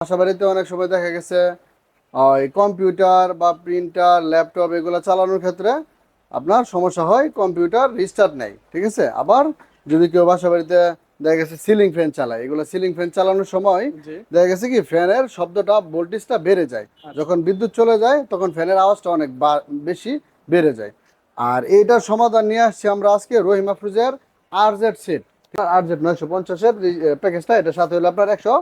বাসা বাড়িতে অনেক সময় দেখা গেছে ওই কম্পিউটার বা প্রিন্টার ল্যাপটপ এগুলো চালানোর ক্ষেত্রে আপনার সমস্যা হয় কম্পিউটার রিস্টার্ট নেই ঠিক আছে? আবার যদি কেউ বাসা বাড়িতে দেখা গেছে সিলিং ফ্যান চালায় এগুলো সিলিং ফ্যান চালানোর সময় দেখা গেছে কি ফ্যানের শব্দটা ভোল্টেজটা বেড়ে যায়। যখন বিদ্যুৎ চলে যায় তখন ফ্যানের আওয়াজটা অনেক বেশি বেড়ে যায়। আর এইটার সমাধান নিয়ে আসছি আমরা আজকে Rahima ফ্রুজের R Z set. R Z নয়শো পঞ্চাশের প্যাকেজটা এটার সাথে হলো আপনার একশো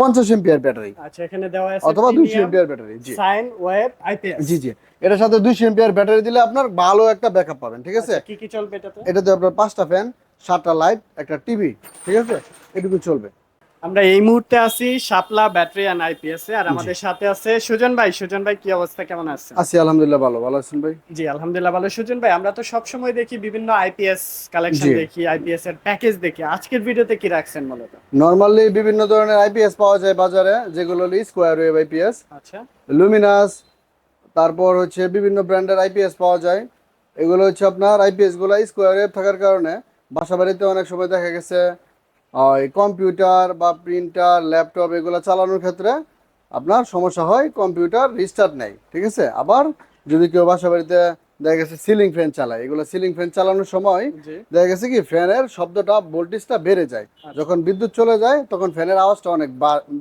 পঞ্চাশ এম্পিয়ার ব্যাটারি। আচ্ছা এখানে দেওয়া আছে অথবা দুইশো এম্পিয়ার ব্যাটারি জি। সাইন ওয়েব আইপিএস জি জি। এটার সাথে দুইশো এম্পিয়ার ব্যাটারি দিলে আপনার ভালো একটা ব্যাকআপ পাবেন ঠিক আছে? কি কি চলবে এটাতে? এটাতে আপনার পাঁচটা ফ্যান সাতটা লাইট একটা টিভি ঠিক আছে? এটুকু চলবে। আমরা এই মুহূর্তে আছি শাপলা ব্যাটারি এন্ড আইপিএস এ আর আমাদের সাথে আছে সুজন ভাই। সুজন ভাই কি অবস্থা? কেমন আছেন? আছি আলহামদুলিল্লাহ ভালো। ভালো আছেন ভাই? জি আলহামদুলিল্লাহ ভালো। সুজন ভাই আমরা তো সব সময় দেখি বিভিন্ন আইপিএস কালেকশন দেখি আইপিএস এর প্যাকেজ দেখি। আজকের ভিডিওতে কি রাখছেন মূলত? নর্মালি বিভিন্ন ধরনের আইপিএস পাওয়া যায় বাজারে যেগুলো হলো স্কোয়ার ওয়েভ আইপিএস আচ্ছা। লুমিনাস তারপর হচ্ছে বিভিন্ন ব্র্যান্ডের আইপিএস পাওয়া যায়। এগুলো হচ্ছে আপনার আইপিএসগুলো স্কোয়ার ওয়েভ থাকার কারণে বাসা বাড়িতে অনেক সময় দেখা গেছে কম্পিউটার বা প্রিন্টার ল্যাপটপ এগুলো চালানোর ক্ষেত্রে আপনার সমস্যা হয় কম্পিউটার রিস্টার্ট নেই ঠিক আছে? আবার যদি কেউ বাসা বাড়িতে দেখা গেছে সিলিং ফ্যান চালায় এগুলো সিলিং ফ্যান চালানোর সময় দেখা গেছে কি ফ্যানের শব্দটা ভোল্টেজটা বেড়ে যায়। যখন বিদ্যুৎ চলে যায় তখন ফ্যানের আওয়াজটা অনেক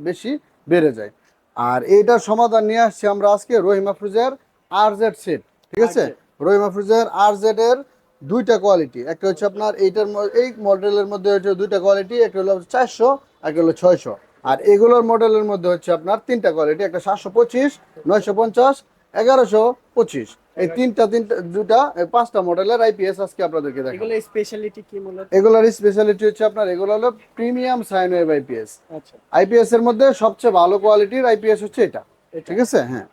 বেশি বেড়ে যায়। আর এইটার সমাধান নিয়ে আসছি আমরা আজকে রহিমা ফ্রুজের আর জেড সেট ঠিক আছে? রহিমা ফ্রুজের আর জেড এর দুইটা কোয়ালিটি একটা হচ্ছে আপনার এইটার এই মডেলের মধ্যে হচ্ছে দুইটা কোয়ালিটি একটা হলো চারশো একটা হলো ছয়শো। আর এগুলোর মডেলের মধ্যে হচ্ছে আপনার তিনটা কোয়ালিটি একটা সাতশো পঁচিশ নয়শো পঞ্চাশ এগারোশো পঁচিশ। এই তিনটা তিনটা দুটা পাঁচটা মডেলের আইপিএস আজকে আপনাদেরকে দেখাবো। এগুলো স্পেশালিটি কি মূলত? এগুলোর স্পেশালিটি হচ্ছে আপনার এগুলো হলো প্রিমিয়াম সাইন ওয়েভ আইপিএস আচ্ছা। আইপিএস এর মধ্যে সবচেয়ে ভালো কোয়ালিটির আইপিএস হচ্ছে এটা। ঠিক আছে? হ্যাঁ।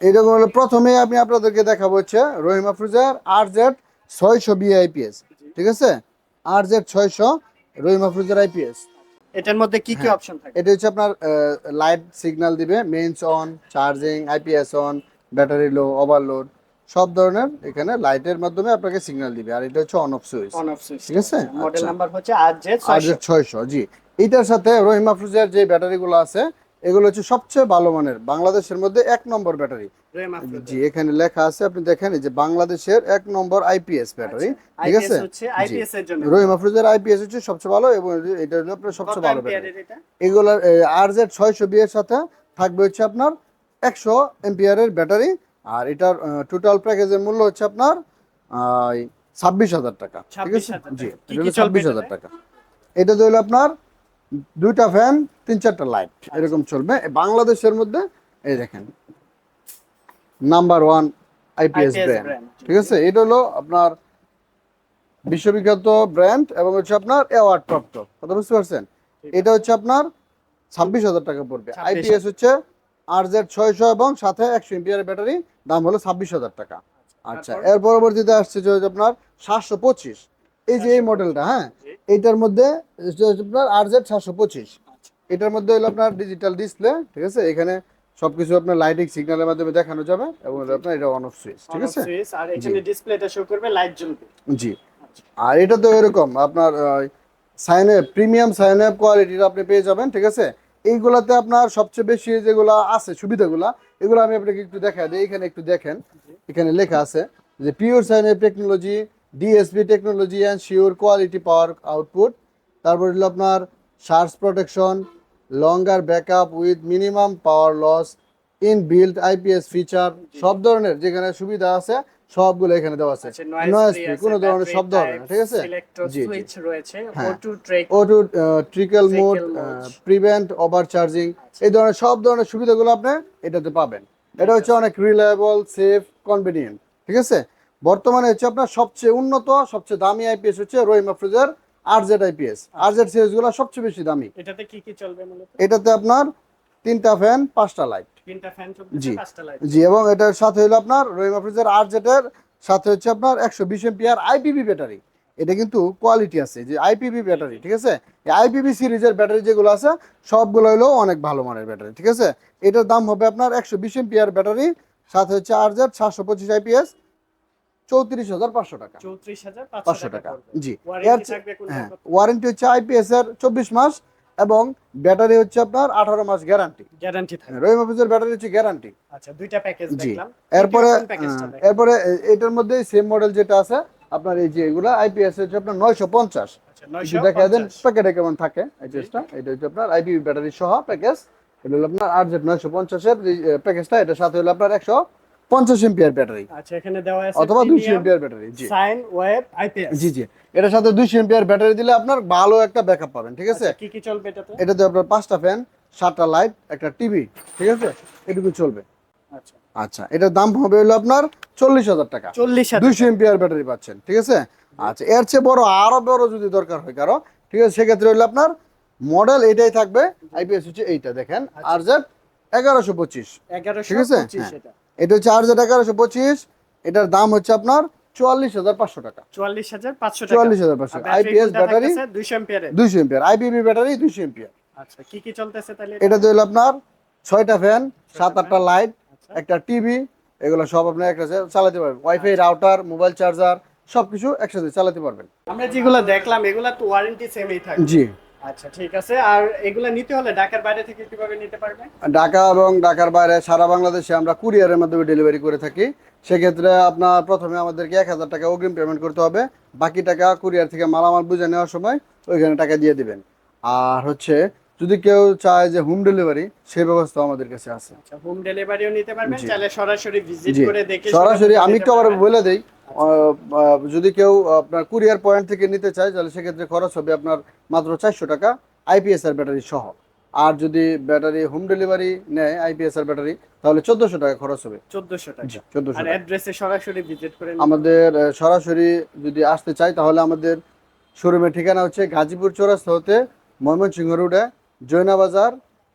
এইরকম হলো প্রথমে আমি আপনাদেরকে দেখাবো হচ্ছে রহিমা ফ্রুজার আর জেড ছয়শো বি আইপিএস ঠিক আছে আর জেড ছয়শো রহিমা ফ্রুজার আইপিএস এটার মধ্যে কি হ্যাঁ। কি অপশন থাকে এটা হচ্ছে আপনার লাইট সিগন্যাল দিবে mains on charging IPS on battery low overload সব ধরনের এখানে লাইটের মাধ্যমে আপনাকে সিগন্যাল দিবে আর এটা হচ্ছে on off switch on off switch ঠিক আছে? মডেল আচ্ছা। নাম্বার হচ্ছে আর জে আর যে ছয়শো জি এইটার সাথে রহিমা ফ্রুজের যে ব্যাটারিগুলো আছে এগুলো হচ্ছে সবচেয়ে ভালো মানের বাংলাদেশের মধ্যে এক নম্বর ব্যাটারি। জি এখানে লেখা আছে আপনি দেখেন যে বাংলাদেশের এক নম্বর আইপিএস ব্যাটারি ঠিক আছে? রহিমা ফ্রুজের আইপিএস হচ্ছে সবচেয়ে ভালো এবং এটা হলো আপনার সবচেয়ে ভালো ব্যাটারি। এটা? এগুলোর আর জেড ছয়শো বি এর সাথে থাকবে হচ্ছে আপনার একশো এমপিয়ারের ব্যাটারি আর এটার টোটাল প্যাকেজের মূল্য হচ্ছে আপনার ছাব্বিশ হাজার টাকা ঠিক আছে? 26,000 জি ছাব্বিশ হাজার টাকা। এটা তো হলো আপনার দুইটা ফ্যান তিন চারটা লাইট এরকম চলবে। বাংলাদেশের মধ্যে এই দেখেন নাম্বার ওয়ান আইপিএস ব্র্যান্ড ঠিক আছে? এটা হলো আপনার বিশ্ববিখ্যাত ব্র্যান্ড এবং হচ্ছে আপনার অ্যাওয়ার্ড প্রাপ্ত। কথা বুঝতে পারছেন? এটা হচ্ছে আপনার ছাব্বিশ হাজার টাকা পড়বে। আইপিএস হচ্ছে আর জেড ছয়শো এবং সাথে একশো এমপিআর ব্যাটারি দাম হলো ছাব্বিশ হাজার টাকা। আচ্ছা। এর পরবর্তীতে আসছে যে আপনার সাতশো পঁচিশ। এই যে এই মডেলটা হ্যাঁ। এইটার মধ্যে আপনার আর জেড সাতশো পঁচিশ। এটার মধ্যে হলো আপনার ডিজিটাল ডিসপ্লে ঠিক আছে? এখানে সবকিছু আপনার লাইটিং সিগন্যালের মাধ্যমে দেখানো যাবে এবং আপনার এটা অন অফ সুইচ ঠিক আছে? আর এখানে ডিসপ্লেটা শো করবে লাইট জ্বলবে। জি। আর এটা তো এরকম আপনার সাইন প্রিমিয়াম সাইন আপ কোয়ালিটির আপনি পেয়ে যাবেন ঠিক আছে? এইগুলাতে আপনার সবচেয়ে বেশি যেগুলো আছে সুবিধাগুলা এগুলো আমি আপনাকে একটু দেখা দিই এখানে একটু দেখেন। এখানে লেখা আছে যে pure sine up technology DSP technology and sure quality power output তারপর হলো আপনার charge protection longer backup with minimum power loss in build IPS feature সব ধরনের যেখানে সুবিধা আছে সবগুলো এখানে দেওয়া আছে। নয়েজ ফ্রি কোনো ধরনের শব্দ হবে না ঠিক আছে? জি। সুইচ রয়েছে auto trickle mode prevent over charging এই ধরনের সব ধরনের সুবিধাগুলো আপনি এটাতে পাবেন। এটা হচ্ছে অনেক রিলায়েবল সেফ কনভিনিয়েন্ট ঠিক আছে? বর্তমানে হচ্ছে আপনার সবচেয়ে উন্নত সবচেয়ে দামি আইপিএস হচ্ছে Rahima freezer R Z IPS R Z সিরিজগুলো সবচেয়ে বেশি দামি। এটাতে কি কি চলবে মূলত? এটাতে আপনার তিনটা ফ্যান পাঁচটা লাইট তিনটা ফ্যান চলবে জি। পাঁচটা লাইট জি এবং এটার সাথে হলো আপনার রহিমা ফ্রিজের আর জেটের সাথে হচ্ছে আপনার একশো বিশ এমপিআর আইপিবি ব্যাটারি এটা কিন্তু কোয়ালিটি আছে যে আইপিবি ব্যাটারি ঠিক আছে? আইপিবি সিরিজের ব্যাটারি যেগুলো আছে সবগুলো হলো অনেক ভালো মানের ব্যাটারি ঠিক আছে? এটার দাম হবে আপনার একশো বিশ এমপিআর ব্যাটারি সাথে হচ্ছে আর জেড সাতশো পঁচিশ আইপিএস চৌত্রিশ হাজার পাঁচশো টাকা। পাঁচশো টাকা জি। হ্যাঁ ওয়ারেন্টি হচ্ছে আইপিএস এর চব্বিশ মাস এবং ব্যাটারি হচ্ছে আপনার আঠারো মাস গ্যারান্টি গ্যারান্টি রহিম হাফিজের ব্যাটারি হচ্ছে গ্যারান্টি আচ্ছা দুইটা প্যাকেজ জি। এরপরে দেখলাম? এরপরে এটার মধ্যে সেম মডেল যেটা আছে আপনার এই যে এগুলা আইপিএস হচ্ছে আপনার নয়শো পঞ্চাশ। আচ্ছা দেখা দেন প্যাকেটে কেমন থাকে আইপিএসটা এটা হচ্ছে আপনার আইপি ব্যাটারি সহ প্যাকেজ এটা হলো আপনার আর জেড নয়শো পঞ্চাশের প্যাকেজটা এটার সাথে হলো আপনার একশো পঞ্চাশ এমপিআর ব্যাটারি। আচ্ছা এখানে দেওয়া আছে অথবা দুইশো এমপিআর ব্যাটারি জি। সাইন ওয়েব আইপিএস জি জি। এটার সাথে দুইশো এমপিআর ব্যাটারি দিলে আপনার ভালো একটা ব্যাকআপ পাবেন ঠিক আছে? কি কি চলবে এটাতে? এটাতে আপনার পাঁচটা ফ্যান সাতটা লাইট একটা টিভি ঠিক আছে? এটুকু চলবে। আচ্ছা। আচ্ছা এটার দাম হবে হলো আপনার চল্লিশ হাজার টাকা। চল্লিশ দুইশো এমপিআর ব্যাটারি পাচ্ছেন ঠিক আছে? আচ্ছা এর চেয়ে বড় আরও বড় যদি দরকার হয় কারও ঠিক আছে? সেক্ষেত্রে হলো আপনার মডেল এটাই থাকবে আইপিএস হচ্ছে এইটা দেখেন আর জেড এগারোশো পঁচিশ। ঠিক আছে? এটা এটা হচ্ছে আর জেড এগারোশো পঁচিশ। এটার দাম হচ্ছে আপনার চুয়াল্লিশ হাজার পাঁচশো টাকা। চুয়াল্লিশ হাজার পাঁচশো চুয়াল্লিশ হাজার পাঁচশো। আইপিএস ব্যাটারি দুইশো এম্পিয়ারের দুইশো এমপিআর আইপিবি ব্যাটারি দুইশো এমপিআর আচ্ছা কি কি চলতেছে তাহলে? এটাতে হলো আপনার ছয়টা ফ্যান সাত আটটা লাইট আচ্ছা। একটা টিভি এগুলো সব আপনি একটা চালাতে পারবেন। ওয়াইফাই রাউটার মোবাইল চার্জার সবকিছু একসাথে চালাতে পারবেন। আমরা যেগুলো দেখলাম এগুলা তো ওয়ারেন্টি সেমই থাকবে জি। আচ্ছা ঠিক আছে। আর এগুলা নিতে হলে ঢাকার বাইরে থেকে কীভাবে নিতে পারবে? ঢাকা এবং ঢাকার বাইরে সারা বাংলাদেশে আমরা কুরিয়ারের মাধ্যমে ডেলিভারি করে থাকি। সেক্ষেত্রে আপনার প্রথমে আমাদেরকে এক হাজার টাকা অগ্রিম পেমেন্ট করতে হবে। বাকি টাকা কুরিয়ার থেকে মালামাল বুঝে নেওয়ার সময় ওইখানে টাকা দিয়ে দিবেন। আর হচ্ছে যদি কেউ চায় যে হোম ডেলিভারি সেই ব্যবস্থা আমাদের কাছে আছে। আচ্ছা হোম ডেলিভারিও নিতে পারবেন চাইলে সরাসরি ভিজিট করে দেখে সরাসরি আমি একটু আবার বলে দেই যদি কেউ আপনার কুরিয়ার পয়েন্ট থেকে নিতে চায় তাহলে সেক্ষেত্রে খরচ হবে আপনার মাত্র চারশো টাকা আইপিএস আর ব্যাটারি সহ। আর যদি ব্যাটারি হোম ডেলিভারি নেয় আইপিএস আর ব্যাটারি তাহলে চোদ্দশো টাকা খরচ হবে। 1400 টাকা। চোদ্দশো আর টাকা। অ্যাড্রেসে সরাসরি ভিজিট করে আমাদের সরাসরি যদি আসতে চাই তাহলে আমাদের শোরুমের ঠিকানা হচ্ছে গাজীপুর চৌরাস্তা হতে ময়মনসিংহ রোডে জৈনা বাজার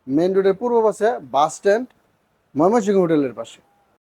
মেইন রোডের পূর্ব পাশে বাস স্ট্যান্ড ময়মনসিংহ হোটেলের পাশে।